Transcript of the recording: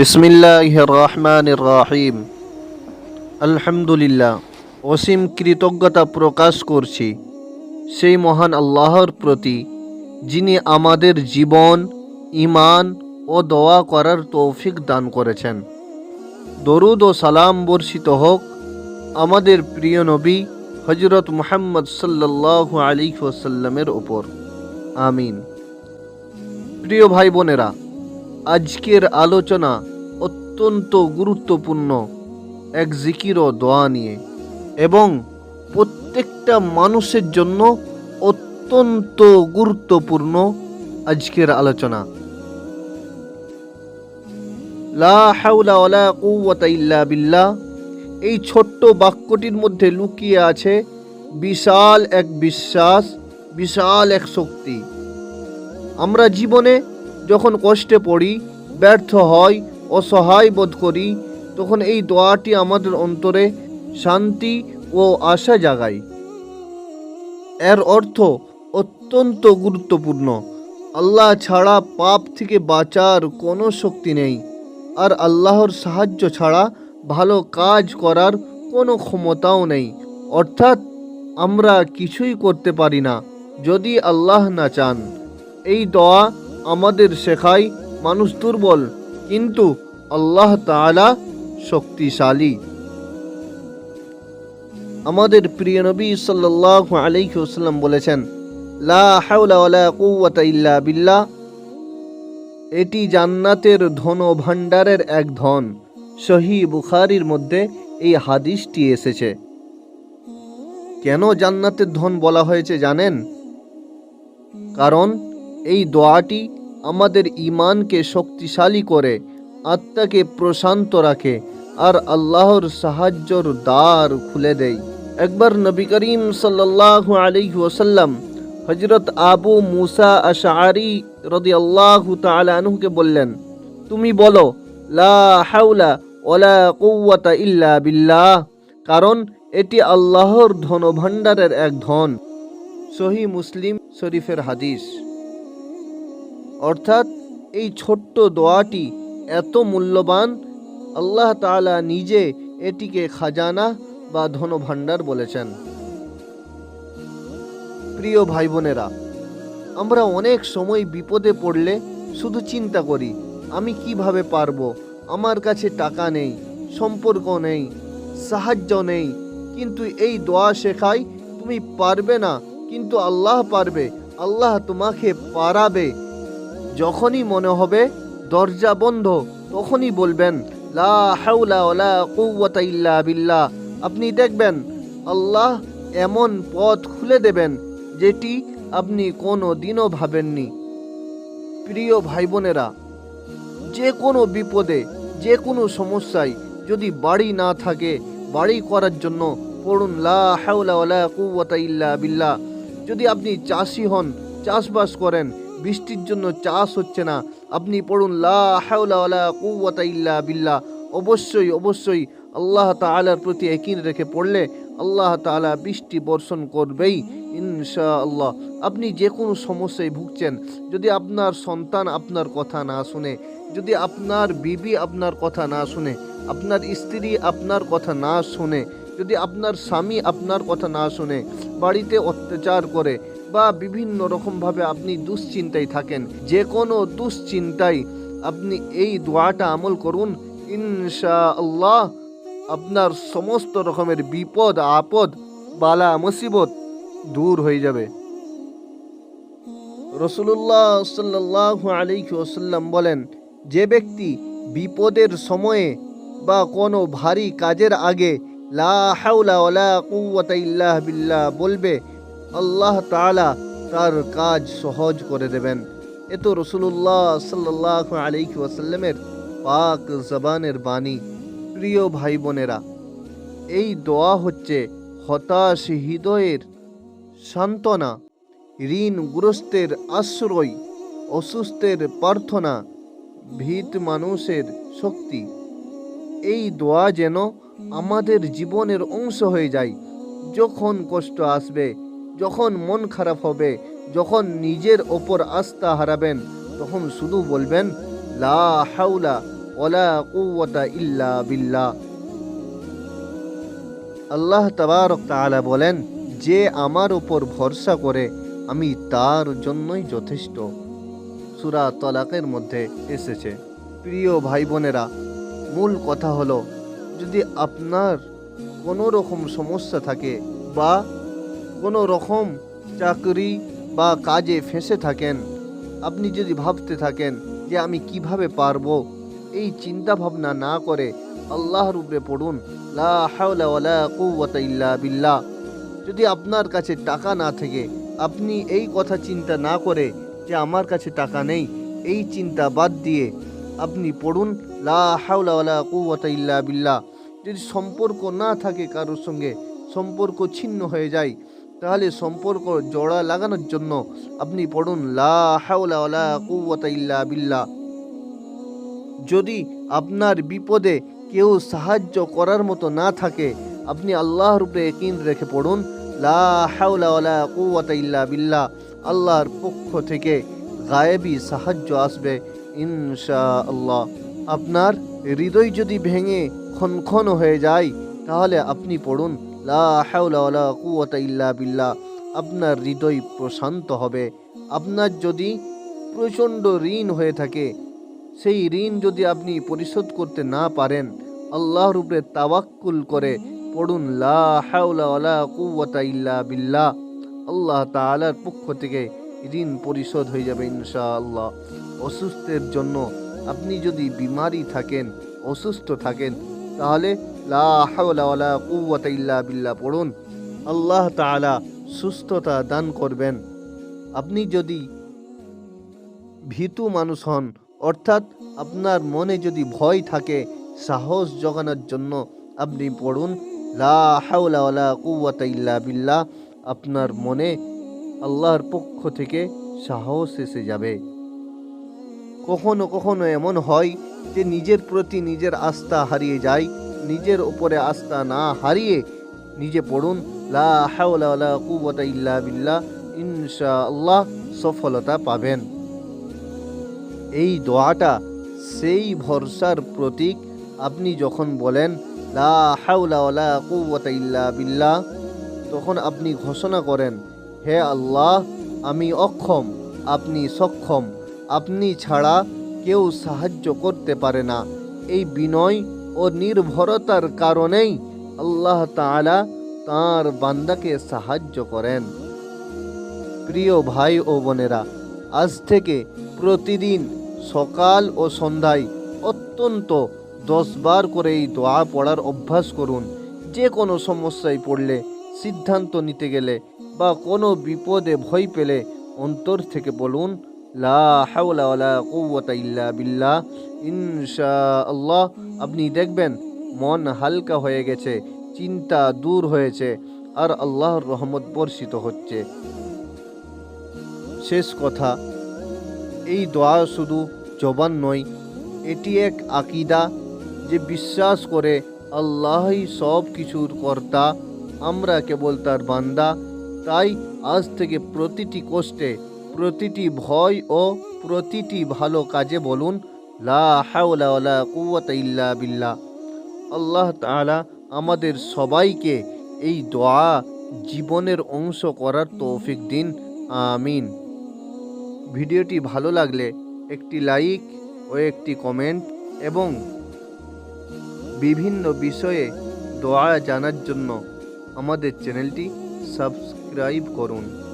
বিসমিল্লাহ রহমান রাহিম আলহামদুলিল্লাহ, অসীম কৃতজ্ঞতা প্রকাশ করছি সেই মহান আল্লাহর প্রতি, যিনি আমাদের জীবন ইমান ও দোয়া করার তৌফিক দান করেছেন। দরুদ ও সালাম বর্ষিত হোক আমাদের প্রিয় নবী হজরত মুহাম্মদ সাল্লাহ আলী ওসাল্লামের ওপর। আমিন। প্রিয় ভাই বোনেরা, আজকের আলোচনা অত্যন্ত গুরুত্বপূর্ণ এক জিকির ও দোয়া নিয়ে এবং প্রত্যেকটা মানুষের জন্য অত্যন্ত গুরুত্বপূর্ণ আজকের আলোচনা। লা হাওলা ওয়ালা কুওয়াতা ইল্লা বিল্লাহ। এই ছোট্ট বাক্যটির মধ্যে লুকিয়ে আছে বিশাল এক বিশ্বাস, বিশাল এক শক্তি। আমরা জীবনে যখন কষ্টে পড়ি, ব্যর্থ হই অসহায় বোধ করি, তখন এই দোয়াটি আমাদের অন্তরে শান্তি ও আশা জাগায়। এর অর্থ অত্যন্ত গুরুত্বপূর্ণ। আল্লাহ ছাড়া পাপ থেকে বাঁচার কোনো শক্তি নেই, আর আল্লাহর সাহায্য ছাড়া ভালো কাজ করার কোনো ক্ষমতাও নেই। অর্থাৎ আমরা কিছুই করতে পারি না, যদি আল্লাহ না চান। এই দোয়া আমাদের শেখায় মানুষ দুর্বল কিন্তু আল্লাহ তাআলা শক্তিশালী। আমাদের প্রিয় নবী সাল্লাল্লাহু আলাইহি ওয়াসাল্লাম বলেছেন, লা হাওলা বিল্লাহ। এটি জান্নাতের ধন ভাণ্ডারের এক ধন। সহি বুখারির মধ্যে এই হাদিসটি এসেছে। কেন জান্নাতের ধন বলা হয়েছে জানেন? কারণ এই দোয়াটি আমাদের ইমানকে শক্তিশালী করে, আত্মাকে প্রশান্ত রাখে আর আল্লাহর সাহায্যর দ্বার খুলে দেয়। একবার নবী করিম সাল্লাল্লাহু আলাইহি ওয়াসাল্লাম হজরত আবু মুসা আশআরি রাদিয়াল্লাহু আল্লাহ আনহুকে বললেন, তুমি বলো, লা হাওলা ওয়ালা কুওয়াতা ইল্লা বিল্লাহ, কারণ এটি আল্লাহর ধনভাণ্ডারের এক ধন। সহি মুসলিম শরীফের হাদিস। অর্থাৎ এই ছোট্ট দোয়াটি এত মূল্যবান, আল্লাহ তাআলা নিজে এটিকে খাজানা বা ধনভাণ্ডার বলেছেন। প্রিয় ভাই বোনেরা আমরা অনেক সময় বিপদে পড়লে শুধু চিন্তা করি, আমি কীভাবে পারব? আমার কাছে টাকা নেই, সম্পর্ক নেই, সাহায্য নেই, কিন্তু এই দোয়া শেখায় তুমি পারবে না, কিন্তু আল্লাহ পারবে, আল্লাহ তোমাকে পারাবে। যখনই মনে হবে দরজা বন্ধ, তখনই বলবেন, লা আপনি দেখবেন, আল্লাহ এমন পথ খুলে দেবেন যেটি আপনি কোনো দিনও ভাবেননি। প্রিয় ভাই বোনেরা যে কোনো বিপদে যে কোনো সমস্যায় যদি বাড়ি না থাকে, বাড়ি করার জন্য পড়ুন, লা ওয়ালা কুওয়াতা ইল্লা যদি আপনি চাষি হন, চাষবাস করেন বৃষ্টির জন্য চাষ হচ্ছে না। আপনি পড়ুন, লা হাওলা ওয়ালা কুওয়াতা ইল্লা বিল্লাহ। অবশ্যই অবশ্যই আল্লাহ তাআলার প্রতি একিন রেখে পড়লে আল্লাহ তাআলা বৃষ্টি বর্ষণ করবেই ইনশা আল্লাহ আপনি যে কোনো সমস্যায় ভুগছেন, যদি আপনার সন্তান আপনার কথা না শুনে, যদি আপনার বিবি আপনার কথা না শুনে, আপনার স্ত্রী আপনার কথা না শুনে, যদি আপনার স্বামী আপনার কথা না শুনে, বাড়িতে অত্যাচার করে বা বিভিন্ন রকমভাবে আপনি দুশ্চিন্তায় থাকেন। যে কোনো দুশ্চিন্তায় আপনি এই দোয়াটা আমল করুন। ইনশা আল্লাহ আপনার সমস্ত রকমের বিপদ, আপদ, বালা, মুসিবত দূর হয়ে যাবে। রসুল্লাহ সাল্লাহ আলাইহি ওসাল্লাম বলেন, যে ব্যক্তি বিপদের সময়ে বা কোনো ভারী কাজের আগে লা কুওয়াতা ইল্লাহ বিল্লাহ বলবে আল্লাহ তাআলা তার কাজ সহজ করে দেবেন। এ তো রসুল্লাহ সাল্লাহ আলাইহি ওয়াসাল্লামের পাক জবানের বাণী। প্রিয় ভাই বোনেরা এই দোয়া হচ্ছে হতাশ হৃদয়ের সান্ত্বনা, ঋণগ্রস্তের আশ্রয়, অসুস্থের প্রার্থনা, ভীত মানুষের শক্তি। এই দোয়া যেন আমাদের জীবনের অংশ হয়ে যায়। যখন কষ্ট আসবে যখন মন খারাপ হবে, যখন নিজের ওপর আস্থা হারাবেন, তখন শুধু বলবেন, লা ইল্লা আল্লাহ তাআলা বলেন, যে আমার ওপর ভরসা করে, আমি তার জন্যই যথেষ্ট। সুরা তলাকের মধ্যে এসেছে। প্রিয় ভাই বোনেরা মূল কথা হলো, যদি আপনার কোনো রকম সমস্যা থাকে বা কোনো রকম চাকরি বা কাজে ফেঁসে থাকেন। আপনি যদি ভাবতে থাকেন যে আমি কীভাবে পারব, এই চিন্তা ভাবনা না করে আল্লাহর উপরে পড়ুন। ইল্লা বিল্লাহ। যদি আপনার কাছে টাকা না থাকে আপনি এই কথা চিন্তা না করে যে আমার কাছে টাকা নেই, এই চিন্তা বাদ দিয়ে আপনি পড়ুন। লা কুওয়াতা ইল্লা বিল্লাহ। যদি সম্পর্ক না থাকে কারোর সঙ্গে, সম্পর্ক ছিন্ন হয়ে যায় তাহলে সম্পর্ক জোড়া লাগানোর জন্য আপনি পড়ুন, লা ইল্লা যদি আপনার বিপদে কেউ সাহায্য করার মতো না থাকে, আপনি আল্লাহর উপরে একিন রেখে পড়ুন, লা বিল্লাহ। আল্লাহর পক্ষ থেকে গায়েবী সাহায্য আসবে ইনশা আল্লাহ আপনার হৃদয় যদি ভেঙে ক্ষণক্ষণ হয়ে যায়, তাহলে আপনি পড়ুন লা আপনার হৃদয় প্রশান্ত হবে। আপনার যদি প্রচণ্ড ঋণ হয়ে থাকে, সেই ঋণ যদি আপনি পরিশোধ করতে না পারেন, আল্লাহর উপরে তাওয়াক্কুল করে পড়ুন, লা হাওলা ইল্লা আল্লাহ তাআলার পক্ষ থেকে ঋণ পরিশোধ হয়ে যাবে ইনশাআল্লাহ। অসুস্থের জন্য আপনি যদি বিমারি থাকেন, অসুস্থ থাকেন, তাহলে লা ইল্লা পড়ুন। আল্লাহ তাআলা সুস্থতা দান করবেন। আপনি যদি ভীতু মানুষ হন, অর্থাৎ আপনার মনে যদি ভয় থাকে, সাহস জগানোর জন্য আপনি পড়ুন, লা আপনার মনে আল্লাহর পক্ষ থেকে সাহস এসে যাবে। কখনো কখনো এমন হয় যে নিজের প্রতি নিজের আস্থা হারিয়ে যায় নিজের উপরে আস্থা না হারিয়ে নিজে পড়ুন, লা ইল্লা ইনশাআল্লাহ সফলতা পাবেন। এই দোয়াটা সেই ভরসার প্রতীক। আপনি যখন বলেন, লা কুওয়াতা ইল্লা বিল্লাহ তখন আপনি ঘোষণা করেন, হে আল্লাহ, আমি অক্ষম, আপনি সক্ষম, আপনি ছাড়া কেউ সাহায্য করতে পারে না। এই বিনয় ও নির্ভরতার কারণেই আল্লাহ তাআলা তাঁর বান্দাকে সাহায্য করেন। প্রিয় ভাই ও বোনেরা, আজ থেকে প্রতিদিন সকাল ও সন্ধ্যায় অত্যন্ত দশবার করে এই দোয়া পড়ার অভ্যাস করুন। যে কোনো সমস্যায় পড়লে, সিদ্ধান্ত নিতে গেলে বা কোনো বিপদে ভয় পেলে অন্তর থেকে বলুন বিল্লাহ। ইনশাআল্লাহ, আপনি দেখবেন মন হালকা হয়ে গেছে, চিন্তা দূর হয়েছে, আর আল্লাহর রহমত বর্ষিত হচ্ছে। শেষ কথা, এই দোয়া শুধু জবান নয়, এটি এক আকিদা যে বিশ্বাস করে আল্লাহই সব কিছুর কর্তা, আমরা কেবল তার বান্দা, তাই আজ থেকে প্রতিটি কষ্টে প্রতিটি ভয় ও প্রতিটি ভালো কাজে বলুন, লা ইল্লা বিল্লাহ। আল্লাহ তাআলা আমাদের সবাইকে এই দোয়া জীবনের অংশ করার তৌফিক দিন। আমিন। ভিডিওটি ভালো লাগলে একটি লাইক ও একটি কমেন্ট এবং বিভিন্ন বিষয়ে দোয়া জানার জন্য আমাদের চ্যানেলটি সাবস্ক্রাইব করুন।